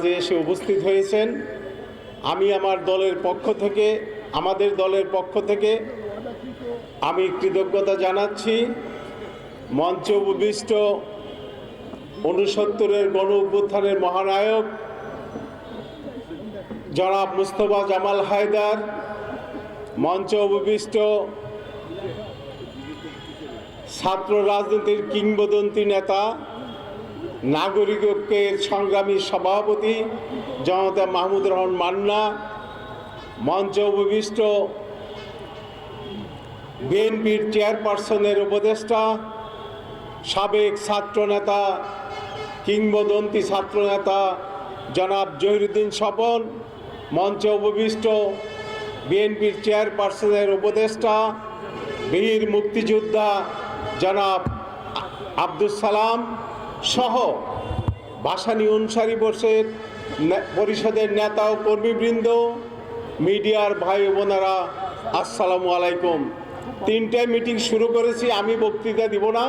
কাজে এসে উপস্থিত হয়েছেন। আমি আমার দলের পক্ষ থেকে, আমাদের দলের পক্ষ থেকে আমি কৃতজ্ঞতা জানাচ্ছি। মঞ্চ উপবিষ্ট উনসত্তরের গণ অভ্যুত্থানের মহানায়ক জনাব মুস্তফা জামাল হায়দার, মঞ্চ উপবিষ্ট ছাত্র রাজনীতির কিংবদন্তি নেতা নাগরিক ঐক্যের সংগ্রামী সভাপতি জনতা মাহমুদ রহমান মান্না, মঞ্চ উপবিষ্ট বিএনপির চেয়ারপারসনের উপদেষ্টা, সাবেক ছাত্রনেতা, কিংবদন্তি ছাত্রনেতা জনাব জহিরুদ্দিন স্বপন, মঞ্চে উপবিষ্ট বিএনপির চেয়ারপারসনের উপদেষ্টা, বীর মুক্তিযোদ্ধা জনাব আব্দুল সালাম সহ বাসানি অনুসারী বর্ষের পরিষদের নেতা ও কর্মীবৃন্দ মিডিয়ার ভাই বোনেরা আসসালামু আলাইকুম। তিনটায় মিটিং শুরু করেছি আমি বক্তৃতা দিব না।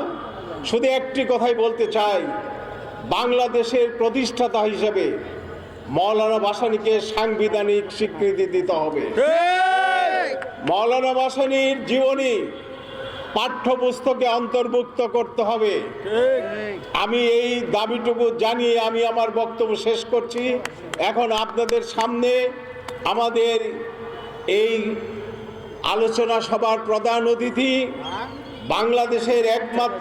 শুধু একটি কথাই বলতে চাই বাংলাদেশের প্রতিষ্ঠাতা হিসেবে মৌলানা বাসানিকে সাংবিধানিক স্বীকৃতি দিতে হবে। মৌলানা বাসানির জীবনী পাঠ্যপুস্তকে অন্তর্ভুক্ত করতে হবে। আমি এই দাবিটুকু জানিয়ে আমি আমার বক্তব্য শেষ করছি। এখন আপনাদের সামনে আমাদের এই আলোচনা সভার প্রধান অতিথি বাংলাদেশের একমাত্র